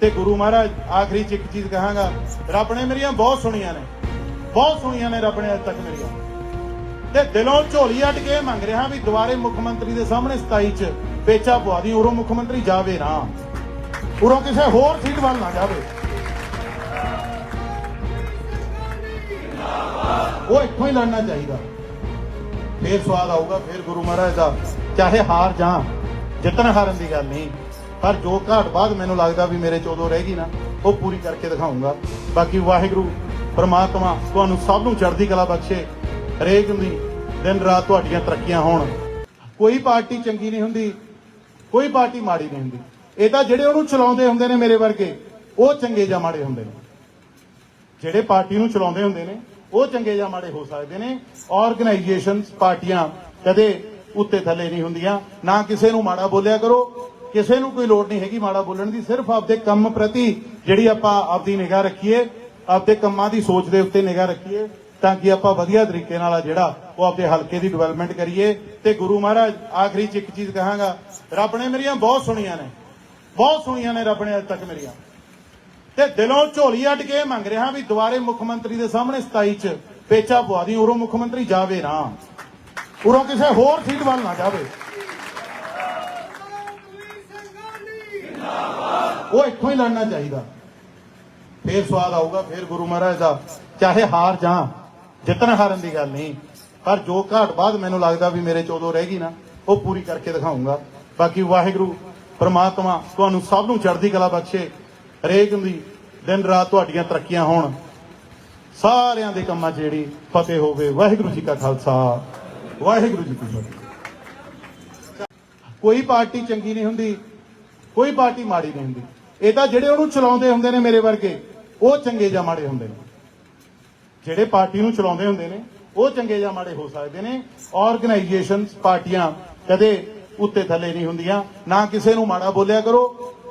ਤੇ ਗੁਰੂ ਮਹਾਰਾਜ, ਆਖਰੀ ਚ ਇੱਕ ਚੀਜ਼ ਕਹਾਂਗਾ, ਰੱਬ ਨੇ ਮੇਰੀਆਂ ਬਹੁਤ ਸੁਣੀਆਂ ਨੇ, ਬਹੁਤ ਸੁਣੀਆਂ ਨੇ ਰੱਬ ਨੇ ਅੱਜ ਤੱਕ ਮੇਰੀਆਂ। ਤੇ ਦਿਲੋਂ ਝੋਲੀ ਅੱਟ ਕੇ ਮੰਗ ਰਿਹਾ ਵੀ ਦੁਬਾਰੇ ਮੁੱਖ ਮੰਤਰੀ ਦੇ ਸਾਹਮਣੇ 27 ਚ ਪੇਚਾ ਪਵਾ ਦੀ, ਉਰੋਂ ਮੁੱਖ ਮੰਤਰੀ ਜਾਵੇ ਨਾ। ਉਰੋਂ ਕਿਸੇ ਹੋਰ ਸੀਟ ਵੱਲ ਨਾ ਜਾਵੇ। ਉਹ ਇੱਥੋਂ ਹੀ ਲੜਨਾ ਚਾਹੀਦਾ। ਫੇਰ ਸਵਾਦ ਆਊਗਾ, ਫੇਰ ਗੁਰੂ ਮਹਾਰਾਜ ਦਾ, ਚਾਹੇ ਹਾਰ ਜਾਂ, ਜਿੱਤਣ ਹਾਰਨ ਦੀ ਗੱਲ ਨਹੀਂ। ਪਰ ਜੋ ਘਾਟ ਬਾਅਦ ਮੈਨੂੰ ਲੱਗਦਾ ਵੀ ਮੇਰੇ ਚ ਉਦੋਂ ਰਹਿ ਗਈ ਨਾ, ਉਹ ਪੂਰੀ ਕਰਕੇ ਦਿਖਾਉਂਗਾ। ਬਾਕੀ ਵਾਹਿਗੁਰੂ, ਪਰਮਾਤਮਾ ਤੁਹਾਨੂੰ ਸਭ ਨੂੰ ਚੜ੍ਹਦੀ ਕਲਾ ਬਖਸ਼ੇ। ਹਰੇਕ ਦੀ ਦਿਨ ਰਾਤ ਤੁਹਾਡੀਆਂ ਤਰੱਕੀਆਂ ਹੋਣ। ਕੋਈ ਪਾਰਟੀ ਚੰਗੀ ਨਹੀਂ ਹੁੰਦੀ, ਕੋਈ ਪਾਰਟੀ ਮਾੜੀ ਨਹੀਂ ਹੁੰਦੀ। ਇਹ ਤਾਂ ਜਿਹੜੇ ਉਹਨੂੰ ਚਲਾਉਂਦੇ ਹੁੰਦੇ ਨੇ ਮੇਰੇ ਵਰਗੇ, ਉਹ ਚੰਗੇ ਜਾਂ ਮਾੜੇ ਹੁੰਦੇ ਨੇ। ਜਿਹੜੇ ਪਾਰਟੀ ਨੂੰ ਚਲਾਉਂਦੇ ਹੁੰਦੇ ਨੇ, ਉਹ ਚੰਗੇ ਜਾਂ ਮਾੜੇ ਹੋ ਸਕਦੇ ਨੇ। ਆਰਗੇਨਾਈਜੇਸ਼ਨਸ ਪਾਰਟੀਆਂ ਕਦੇ ਉੱਤੇ ਥੱਲੇ ਨਹੀਂ ਹੁੰਦੀਆਂ। ਨਾ ਕਿਸੇ ਨੂੰ ਮਾੜਾ ਬੋਲਿਆ ਕਰੋ ਕਿਸੇ ਨੂੰ ਕੋਈ ਲੋੜ ਨਹੀਂ ਹੈਗੀ ਮਾੜਾ ਬੋਲਣ ਦੀ, ਸਿਰਫ ਆਪਦੇ ਕੰਮ ਪ੍ਰਤੀ ਜਿਹੜੀ ਆਪਾਂ ਆਪਦੀ ਨਿਗਾਹ ਰੱਖੀਏ, ਆਪਦੇ ਕੰਮਾਂ ਦੀ ਸੋਚ ਦੇ ਉੱਤੇ ਨਿਗਾਹ ਰੱਖੀਏ, ਤਾਂ ਕਿ ਆਪਾਂ ਵਧੀਆ ਤਰੀਕੇ ਨਾਲ ਆ ਜਿਹੜਾ ਉਹ ਆਪਦੇ ਹਲਕੇ ਦੀ ਡਿਵੈਲਪਮੈਂਟ ਕਰੀਏ। ਤੇ ਗੁਰੂ ਮਹਾਰਾਜ, ਆਖਰੀ ਚ ਇੱਕ ਚੀਜ਼ ਕਹਾਂਗਾ, ਰੱਬ ਨੇ ਮੇਰੀਆਂ ਬਹੁਤ ਸੁਣੀਆਂ ਨੇ, ਬਹੁਤ ਸੁਣੀਆਂ ਨੇ ਰੱਬ ਨੇ ਅੱਜ ਤੱਕ ਮੇਰੀਆਂ। ਤੇ ਦਿਲੋਂ ਝੋਲੀ ਅੱਟ ਕੇ ਇਹ ਮੰਗ ਰਿਹਾ ਵੀ ਦੁਬਾਰੇ ਮੁੱਖ ਮੰਤਰੀ ਦੇ ਸਾਹਮਣੇ 27 ਚ ਪੇਚਾ ਪਵਾ ਦੀ, ਉਰੋਂ ਮੁੱਖ ਮੰਤਰੀ ਜਾਵੇ ਨਾ। ਉਰੋਂ ਕਿਸੇ ਹੋਰ ਸੀਟ ਵੱਲ ਨਾ ਜਾਵੇ। ਉਹ ਇੱਥੋਂ ਹੀ ਲੜਨਾ ਚਾਹੀਦਾ। ਫੇਰ ਸਵਾਦ ਆਊਗਾ, ਫੇਰ ਗੁਰੂ ਮਹਾਰਾਜ ਦਾ। ਚਾਹੇ ਹਾਰ ਜਾਂ, ਜਿੱਤਣ ਹਾਰਨ ਦੀ ਗੱਲ ਨਹੀਂ। ਪਰ ਜੋ ਘਾਟ ਬਾਅਦ ਮੈਨੂੰ ਲੱਗਦਾ ਵੀ ਮੇਰੇ ਚ ਉਦੋਂ ਗਈ ਨਾ, ਉਹ ਪੂਰੀ ਕਰਕੇ ਦਿਖਾਉਂਗਾ ਬਾਕੀ ਵਾਹਿਗੁਰੂ, ਪਰਮਾਤਮਾ ਤੁਹਾਨੂੰ ਸਭ ਨੂੰ ਚੜ੍ਹਦੀ ਕਲਾ ਬਖਸ਼ੇ। ਹਰੇਕ ਦੀ ਦਿਨ ਰਾਤ ਤੁਹਾਡੀਆਂ ਤਰੱਕੀਆਂ ਹੋਣ। ਸਾਰਿਆਂ ਦੇ ਕੰਮਾਂ 'ਚ ਜਿਹੜੀ ਫਤਿਹ ਹੋਵੇ। ਵਾਹਿਗੁਰੂ ਜੀ ਕਾ ਖਾਲਸਾ। ਵਾਹਿਗੁਰੂ ਜੀ ਕੀ ਫਤਿਹ। ਕੋਈ ਪਾਰਟੀ ਚੰਗੀ ਨਹੀਂ ਹੁੰਦੀ, ਕੋਈ ਪਾਰਟੀ ਮਾੜੀ ਨਹੀਂ ਹੁੰਦੀ। ਇਹ ਤਾਂ ਜਿਹੜੇ ਉਹਨੂੰ ਚਲਾਉਂਦੇ ਹੁੰਦੇ ਨੇ ਮੇਰੇ ਵਰਗੇ, ਉਹ ਚੰਗੇ ਜਾਂ ਮਾੜੇ ਹੁੰਦੇ ਨੇ। ਜਿਹੜੇ ਪਾਰਟੀ ਨੂੰ ਚਲਾਉਂਦੇ ਹੁੰਦੇ ਨੇ, ਉਹ ਚੰਗੇ ਜਾਂ ਮਾੜੇ ਹੋ ਸਕਦੇ ਨੇ। ਆਰਗੇਨਾਈਜੇਸ਼ਨਸ ਪਾਰਟੀਆਂ ਕਦੇ ਉੱਤੇ ਥੱਲੇ ਨਹੀਂ ਹੁੰਦੀਆਂ। ਨਾ ਕਿਸੇ ਨੂੰ ਮਾੜਾ ਬੋਲਿਆ ਕਰੋ,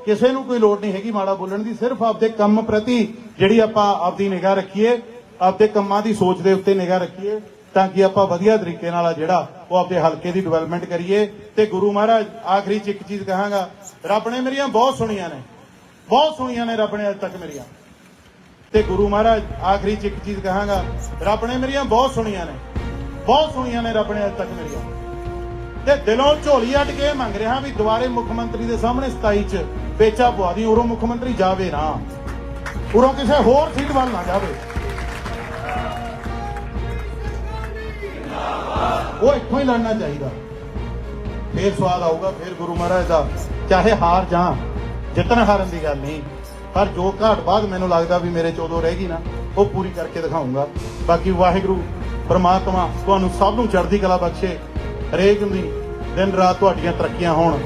ਕਿਸੇ ਨੂੰ ਕੋਈ ਲੋੜ ਨਹੀਂ ਹੈਗੀ ਮਾੜਾ ਬੋਲਣ ਦੀ। ਸਿਰਫ ਆਪਦੇ ਕੰਮ ਪ੍ਰਤੀ ਜਿਹੜੀ ਆਪਾਂ ਆਪਦੀ ਨਿਗਾਹ ਰੱਖੀਏ, ਆਪਦੇ ਕੰਮਾਂ ਦੀ ਸੋਚ ਦੇ ਉੱਤੇ ਨਿਗਾਹ ਰੱਖੀਏ, ਤਾਂ ਕਿ ਆਪਾਂ ਵਧੀਆ ਤਰੀਕੇ ਨਾਲ ਆ ਜਿਹੜਾ ਉਹ ਆਪਣੇ ਹਲਕੇ ਦੀ ਡਿਵੈਲਪਮੈਂਟ ਕਰੀਏ। ਤੇ ਗੁਰੂ ਮਹਾਰਾਜ, ਆਖਰੀ ਚ ਇੱਕ ਚੀਜ਼ ਕਹਾਂਗਾ, ਰੱਬ ਨੇ ਮੇਰੀਆਂ ਬਹੁਤ ਸੁਣੀਆਂ ਨੇ। ਬਹੁਤ ਸੁਣੀਆਂ ਨੇ, ਰੱਬ ਨੇ ਅੱਜ ਤੱਕ ਮੇਰੀਆਂ। ਤੇ ਗੁਰੂ ਮਹਾਰਾਜ, ਆਖਰੀ ਚ ਇੱਕ ਚੀਜ਼ ਕਹਾਂਗਾ, ਰੱਬ ਨੇ ਮੇਰੀਆਂ ਬਹੁਤ ਸੁਣੀਆਂ ਨੇ। ਬਹੁਤ ਸੁਣੀਆਂ ਨੇ, ਰੱਬ ਨੇ ਅੱਜ ਤੱਕ ਮੇਰੀਆਂ। ਤੇ ਦਿਲੋਂ ਝੋਲੀ ਅੱਟ ਕੇ ਮੰਗ ਰਿਹਾ ਵੀ ਦੁਬਾਰੇ ਮੁੱਖ ਮੰਤਰੀ ਦੇ ਸਾਹਮਣੇ 27 ਚ ਪੇਚਾ ਪਵਾ ਦੀ, ਉਰੋਂ ਮੁੱਖ ਮੰਤਰੀ ਜਾਵੇ ਨਾ। ਉਰੋਂ ਕਿਸੇ ਹੋਰ ਸੀਟ ਵੱਲ ਨਾ ਜਾਵੇ। ਉਹ ਇੱਥੋਂ ਹੀ ਲੜਨਾ ਚਾਹੀਦਾ। ਫੇਰ ਸਵਾਦ ਆਊਗਾ, ਫੇਰ ਗੁਰੂ ਮਹਾਰਾਜ ਦਾ, ਚਾਹੇ ਹਾਰ ਜਾਂ। ਜਿੱਤਣ ਹਾਰਨ ਦੀ ਗੱਲ ਨਹੀਂ। ਪਰ ਜੋ ਘਾਟ ਬਾਅਦ ਮੈਨੂੰ ਲੱਗਦਾ ਵੀ ਮੇਰੇ ਚ ਉਦੋਂ ਰਹਿ ਗਈ ਨਾ, ਉਹ ਪੂਰੀ ਕਰਕੇ ਦਿਖਾਉਂਗਾ। ਬਾਕੀ ਵਾਹਿਗੁਰੂ, ਪਰਮਾਤਮਾ ਤੁਹਾਨੂੰ ਸਭ ਨੂੰ ਚੜ੍ਹਦੀ ਕਲਾ ਬਖਸ਼ੇ। ਹਰੇਕ ਦੀ ਦਿਨ ਰਾਤ ਤੁਹਾਡੀਆਂ ਤਰੱਕੀਆਂ ਹੋਣ।